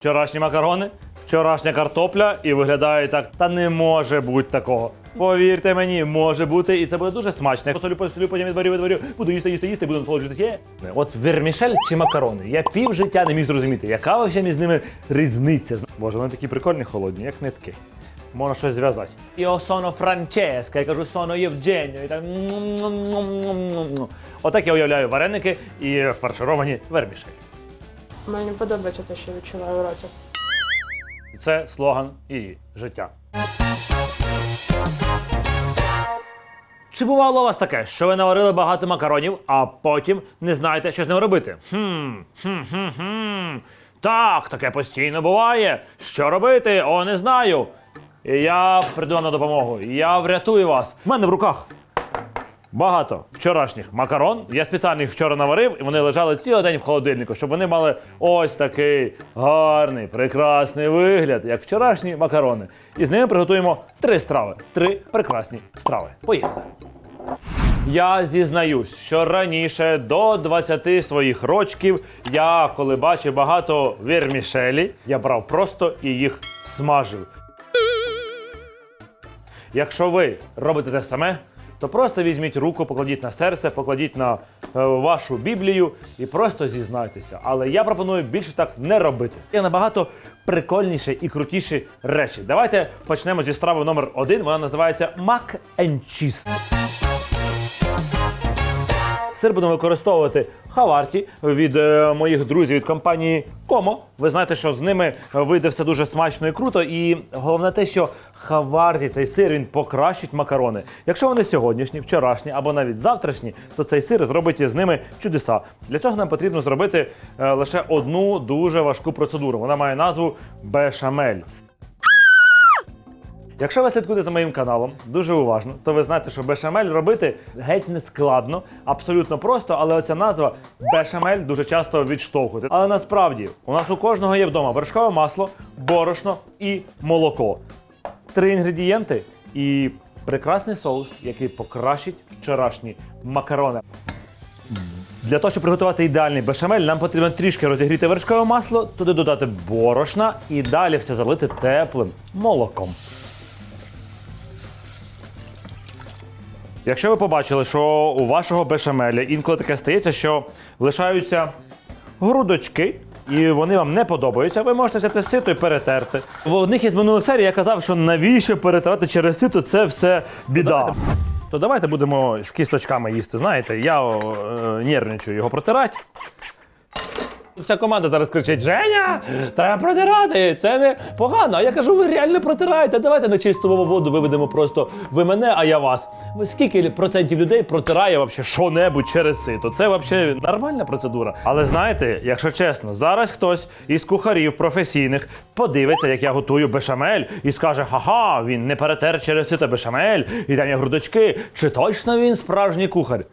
Вчорашні макарони, вчорашня картопля і виглядає так. Та не може бути такого. Повірте мені, може бути, і це буде дуже смачно. Посолю, посолю, потім відварю, відварю, буду їсти, їсти, їсти, буду насолоджуватися. От вермішель чи макарони. Я пів життя не міг зрозуміти, яка взагалі міз ними різниця. Боже, вони такі прикольні холодні, як нитки. Можна щось зв'язати. Io sono Francesca, я кажу sono Євгенio. І так... Отак я уявляю вареники і фаршировані вермішель. Мені подобається те, що відчуваю в роті. Це слоган її життя. Чи бувало у вас таке, що ви наварили багато макаронів, а потім не знаєте, що з ним робити? Хм, хм, хм, хм. Так, таке постійно буває. Що робити? О, не знаю. Я прийду на допомогу. Я врятую вас. У мене в руках багато вчорашніх макарон. Я спеціально їх вчора наварив, і вони лежали цілий день в холодильнику, щоб вони мали ось такий гарний, прекрасний вигляд, як вчорашні макарони. І з ними приготуємо три страви. Три прекрасні страви. Поїхали. Я зізнаюсь, що раніше до 20 своїх рочків я, коли бачив багато вірмішелі, я брав просто і їх смажив. Якщо ви робите те саме, то просто візьміть руку, покладіть на серце, покладіть на е, вашу біблію і просто зізнайтеся. Але я пропоную більше так не робити. Є набагато прикольніші і крутіші речі. Давайте почнемо зі страви номер один. Вона називається Cheese. Сир будемо використовувати Хаварті від е, моїх друзів від компанії Комо. Ви знаєте, що з ними вийде все дуже смачно і круто. І головне те, що Хаварті, цей сир, він покращить макарони. Якщо вони сьогоднішні, вчорашні або навіть завтрашні, то цей сир зробить з ними чудеса. Для цього нам потрібно зробити е, лише одну дуже важку процедуру. Вона має назву бешамель. Якщо ви слідкуєте за моїм каналом дуже уважно, то ви знаєте, що бешамель робити геть не складно, абсолютно просто, але оця назва бешамель дуже часто відштовхує. Але насправді у нас у кожного є вдома вершкове масло, борошно і молоко. Три інгредієнти і прекрасний соус, який покращить вчорашні макарони. Для того, щоб приготувати ідеальний бешамель, нам потрібно трішки розігріти вершкове масло, туди додати борошна і далі все залити теплим молоком. Якщо ви побачили, що у вашого бешамеля інколи таке стається, що лишаються грудочки, і вони вам не подобаються, ви можете взяти сито і перетерти. В одних із минулих серій я казав, що навіщо перетирати через сито, це все біда. То давайте будемо з кісточками їсти. Знаєте, я е, нервничаю його протирати. Вся команда зараз кричить: Женя, треба протирати, це не погано. А я кажу, ви реально протираєте. Давайте на чисту воду виведемо просто ви мене, а я вас. Скільки процентів людей протирає вообще що-небудь через сито? Це взагалі нормальна процедура. Але знаєте, якщо чесно, зараз хтось із кухарів професійних подивиться, як я готую бешамель, і скаже: ха-ха, він не перетер через сито бешамель, і там є грудочки. Чи точно він справжній кухар?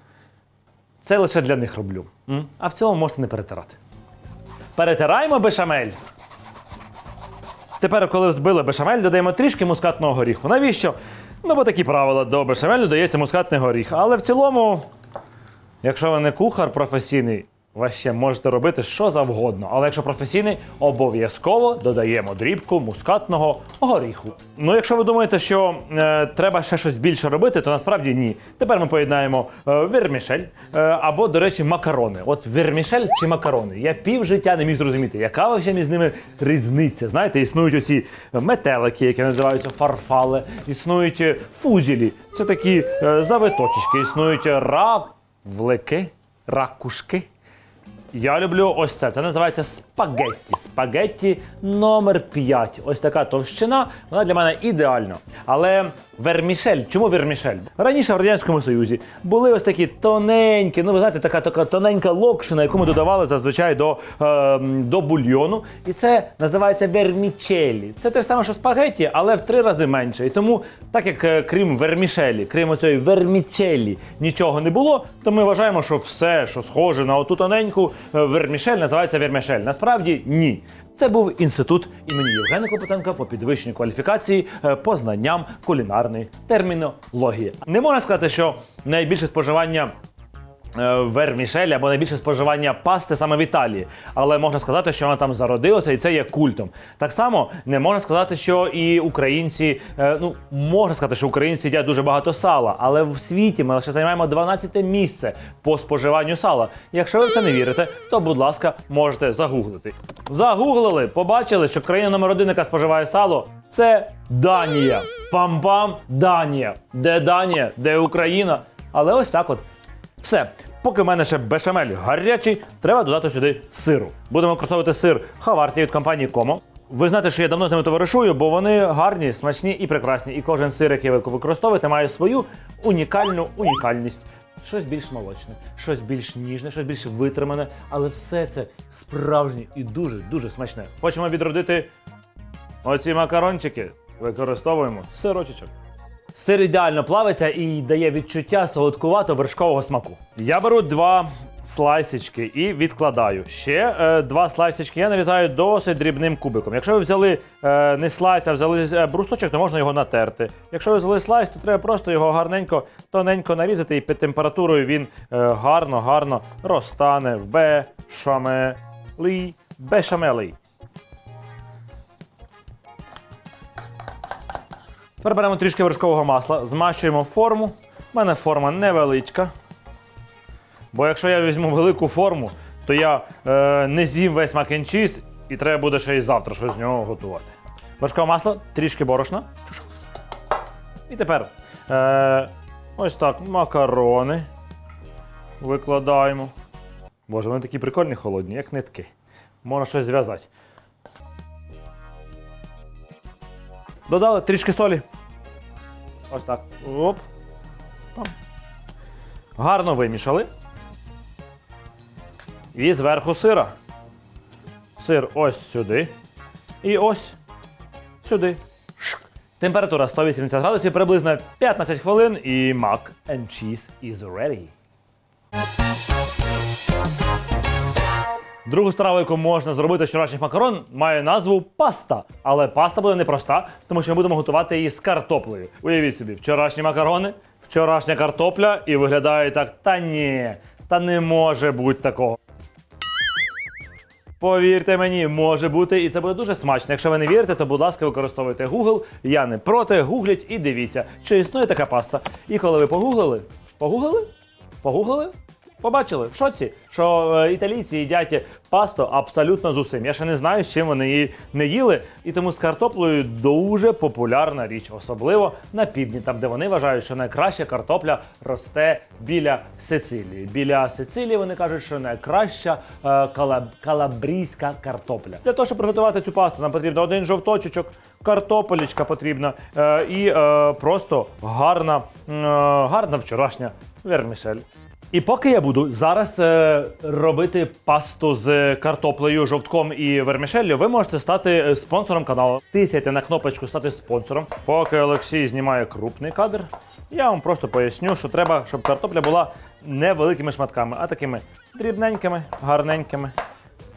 Це лише для них роблю. А в цілому можете не перетирати. Перетираємо бешамель. Тепер, коли взбили бешамель, додаємо трішки мускатного горіху. Навіщо? Ну, бо такі правила до бешамелю додається мускатний горіх. Але в цілому, якщо ви не кухар професійний, ви ще можете робити що завгодно. Але якщо професійний, обов'язково додаємо дрібку мускатного горіху. Ну, якщо ви думаєте, що е, треба ще щось більше робити, то насправді ні. Тепер ми поєднаємо е, вермішель е, або, до речі, макарони. От вермішель чи макарони. Я пів життя не міг зрозуміти, яка взагалі міз ними різниця. Знаєте, існують оці метелики, які називаються фарфали, існують е, фузілі. Це такі е, завиточечки, існують равлики, ракушки. Я люблю ось це. Це називається спагетті. Спагетті номер 5. Ось така товщина. Вона для мене ідеальна. Але вермішель. Чому вермішель? Раніше в Радянському Союзі були ось такі тоненькі, ну ви знаєте, така така тоненька локшина, яку ми додавали зазвичай до, е, до бульйону. І це називається вермічелі. Це те ж саме, що спагетті, але в три рази менше. І тому, так як е, крім вермішелі, крім оцієї вермічелі, нічого не було, то ми вважаємо, що все, що схоже на оту тоненьку вермішель, називається вермішель. Насправді ні. Це був інститут імені Євгена Клопотенка по підвищенню кваліфікації е, по знанням кулінарної термінології. Не можна сказати, що найбільше споживання е, вермішель або найбільше споживання пасти саме в Італії. Але можна сказати, що вона там зародилася, і це є культом. Так само не можна сказати, що і українці, е, ну можна сказати, що українці їдять дуже багато сала, але в світі ми лише займаємо 12 місце по споживанню сала. Якщо ви в це не вірите, то будь ласка, можете загуглити. Загуглили, побачили, що країна номер один, яка споживає сало, це Данія. Пам-пам, Данія. Де Данія, де Україна? Але ось так от. Все. Поки в мене ще бешамель гарячий, треба додати сюди сиру. Будемо використовувати сир Хаварті від компанії Комо. Ви знаєте, що я давно з ними товаришую, бо вони гарні, смачні і прекрасні. І кожен сир, який ви використовуєте, має свою унікальну унікальність. Щось більш молочне, щось більш ніжне, щось більш витримане, але все це справжнє і дуже дуже смачне. Хочемо відродити оці макарончики. Використовуємо сирочечок. Сир ідеально плавиться і дає відчуття солодкувато вершкового смаку. Я беру два слайсички і відкладаю. Ще е, два слайсички я нарізаю досить дрібним кубиком. Якщо ви взяли е, не слайс, а взяли е, брусочок, то можна його натерти. Якщо ви взяли слайс, то треба просто його гарненько, тоненько нарізати, і під температурою він е, гарно, гарно розтане в бешамелі. Бешамелі. Тепер беремо трішки вершкового масла, змащуємо форму. У мене форма невеличка. Бо якщо я візьму велику форму, то я е, не з'їм весь мак-н-чіз і треба буде ще й завтра щось з нього готувати. Вершкове масло, трішки борошна. І тепер е, ось так макарони викладаємо. Боже, вони такі прикольні холодні, як нитки. Можна щось зв'язати. Додали трішки солі. Ось так. Оп. Пам. Гарно вимішали. І зверху сира. Сир ось сюди. І ось сюди. Шк. Температура 180 градусів, приблизно 15 хвилин, і мак and cheese is ready. Другу страву, яку можна зробити з вчорашніх макарон, має назву паста. Але паста буде непроста, тому що ми будемо готувати її з картоплею. Уявіть собі, вчорашні макарони, вчорашня картопля і виглядає так. Та ні, та не може бути такого. Повірте мені, може бути, і це буде дуже смачно. Якщо ви не вірите, то будь ласка, використовуйте Google. Я не проти. Гугліть і дивіться, чи існує така паста. І коли ви погуглили, погуглили? Погуглили? Побачили в шоці, що е, італійці їдять пасту абсолютно з усім. Я ще не знаю, з чим вони її не їли, і тому з картоплею дуже популярна річ, особливо на півдні, там де вони вважають, що найкраща картопля росте біля Сицилії. Біля Сицилії вони кажуть, що найкраща е, калаб- калабрійська картопля. Для того, щоб приготувати цю пасту, нам потрібно один жовточок, картопелечка потрібна е, і е, просто гарна, е, гарна вчорашня вермішель. І поки я буду зараз е, робити пасту з картоплею, жовтком і вермішеллю, ви можете стати е, спонсором каналу. Тисяйте на кнопочку стати спонсором. Поки Олексій знімає крупний кадр, я вам просто поясню, що треба, щоб картопля була не великими шматками, а такими дрібненькими, гарненькими,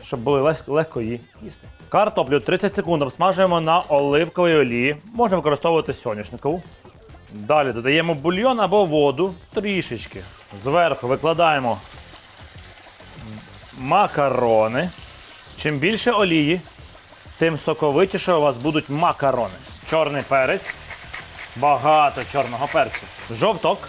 щоб було лег- легко її їсти. Картоплю 30 секунд обсмажуємо на оливковій олії. Можна використовувати соняшникову. Далі додаємо бульйон або воду трішечки. Зверху викладаємо макарони. Чим більше олії, тим соковитіше у вас будуть макарони. Чорний перець. Багато чорного перцю. Жовток.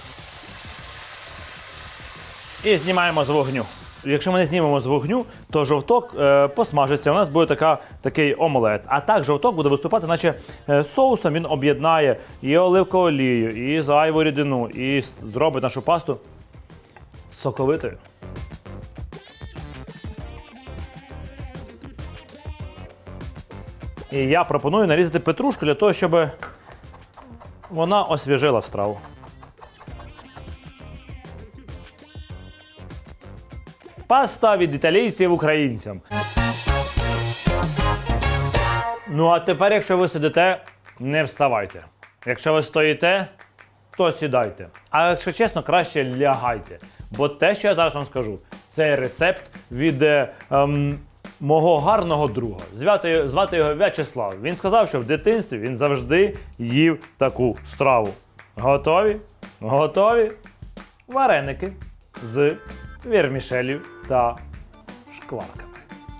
І знімаємо з вогню. Якщо ми не знімемо з вогню, то жовток е, посмажиться. У нас буде така, такий омлет. А так жовток буде виступати, наче е, соусом він об'єднає і оливкову олію, і зайву рідину, і зробить нашу пасту соковитою. І я пропоную нарізати петрушку для того, щоб вона освіжила страву. Паста від італійців українцям. Ну а тепер, якщо ви сидите, не вставайте. Якщо ви стоїте, то сідайте. А якщо чесно, краще лягайте. Бо те, що я зараз вам скажу, це рецепт від е, ем, мого гарного друга. Звати, звати його В'ячеслав. Він сказав, що в дитинстві він завжди їв таку страву. Готові? Готові? Вареники. з вірмішелю та шкварками.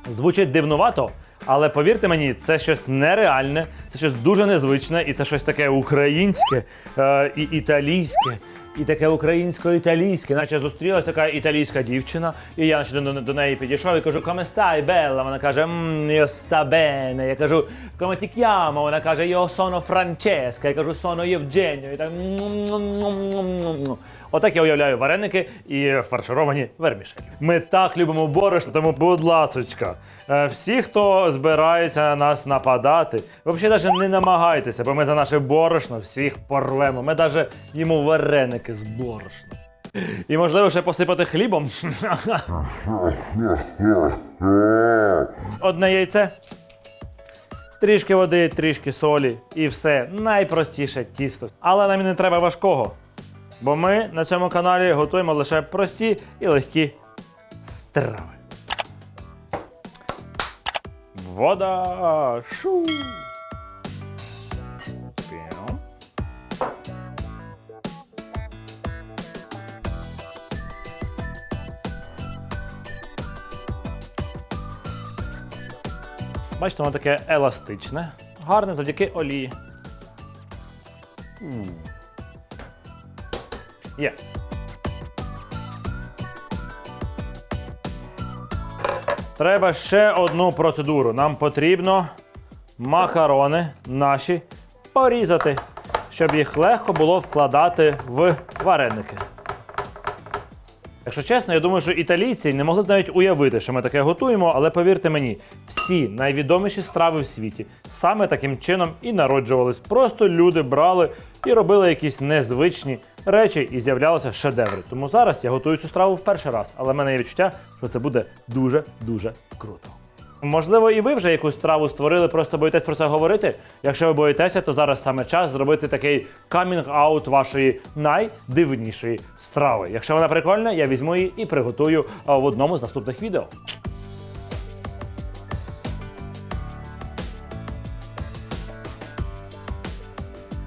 Звучить дивнувато, але повірте мені, це щось нереальне, це щось дуже незвичне, і це щось таке українське е, і італійське. І таке українсько-італійське, наче зустрілася така італійська дівчина, і я наче до, до неї підійшов і кажу, come stai, bella? Вона каже, «М, io sta bene. Я кажу, come ti chiamo? Вона каже, io sono Francesca. Я кажу, sono Євгенio. І так. Отак я уявляю вареники і фаршировані вермішелі. Ми так любимо борошно, тому, будь ласочка, е, всі, хто збирається на нас нападати, взагалі навіть не намагайтеся, бо ми за наше борошно всіх порвемо. Ми навіть їмо вареники з борошном. І можливо ще посипати хлібом. Одне яйце. Трішки води, трішки солі і все. Найпростіше тісто. Але нам не треба важкого. Бо ми на цьому каналі готуємо лише прості і легкі страви. Вода. Шу. Бачите, воно таке еластичне, гарне завдяки олії. Є. Треба ще одну процедуру. Нам потрібно макарони наші порізати, щоб їх легко було вкладати в вареники. Якщо чесно, я думаю, що італійці не могли б навіть уявити, що ми таке готуємо, але повірте мені, всі найвідоміші страви в світі саме таким чином і народжувались. Просто люди брали і робили якісь незвичні речі, і з'являлися шедеври. Тому зараз я готую цю страву в перший раз, але в мене є відчуття, що це буде дуже дуже круто. Можливо, і ви вже якусь страву створили, просто боїтесь про це говорити. Якщо ви боїтеся, то зараз саме час зробити такий камінг-аут вашої найдивнішої страви. Якщо вона прикольна, я візьму її і приготую в одному з наступних відео.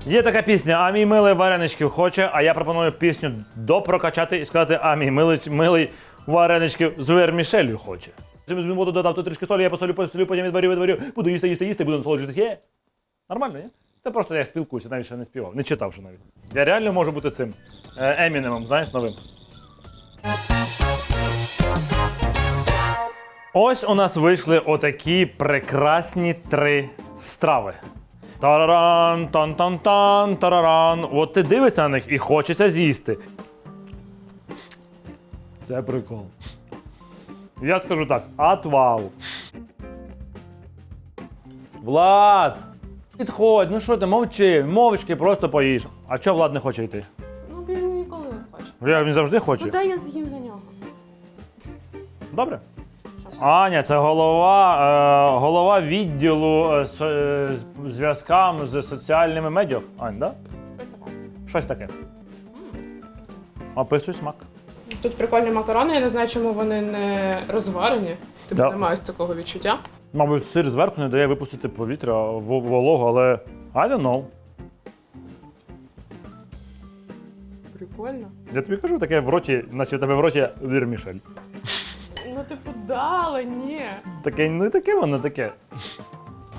Є така пісня, а мій милий вареничків хоче, а я пропоную пісню допрокачати і сказати, а мій милий, милий вареничків з вермішелью хоче. Буду додав тут трішки солі, я посолю, посолю, потім відварю, відварю, буду їсти, їсти, їсти, буду насолоджуватися. Є? Нормально, ні? Це просто я спілкуюся, навіть ще не співав, не читав ще навіть. Я реально можу бути цим е, Емінемом, знаєш, новим. Ось у нас вийшли отакі прекрасні три страви. Тараран, тан-тан-тан, тараран. От ти дивишся на них і хочеться з'їсти. Це прикол. Я скажу так: атвал. Влад! Підходь, ну що ти, мовчи, мовчки просто поїж. А чого Влад не хоче йти? Ну, він ніколи не хоче. Я, він завжди хоче. Ну, дай я з'їм за нього. Добре. Аня, це голова, е, голова відділу е, со- е, з зв'язкам з соціальними медіа. Ань, да? Щось таке. Описуй смак. Тут прикольні макарони, я не знаю, чому вони не розварені. Типу Да. немає такого відчуття. Мабуть, сир зверху не дає випустити повітря в- вологу, але I don't know. Прикольно. Я тобі кажу, таке в роті, наче в тебе в роті вірмішель. Да, але ні. Таке, ну таке воно таке.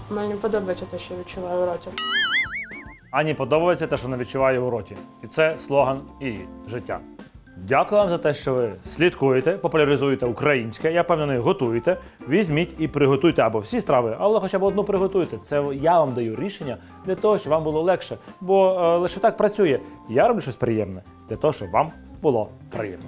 Мені подобається те, що я відчуваю в роті. Ані подобається те, що вона відчуває у роті. І це слоган її життя. Дякую вам за те, що ви слідкуєте, популяризуєте українське. Я впевнений, готуєте. Візьміть і приготуйте або всі страви, але хоча б одну приготуйте. Це я вам даю рішення для того, щоб вам було легше. Бо е, лише так працює. Я роблю щось приємне для того, щоб вам було приємно.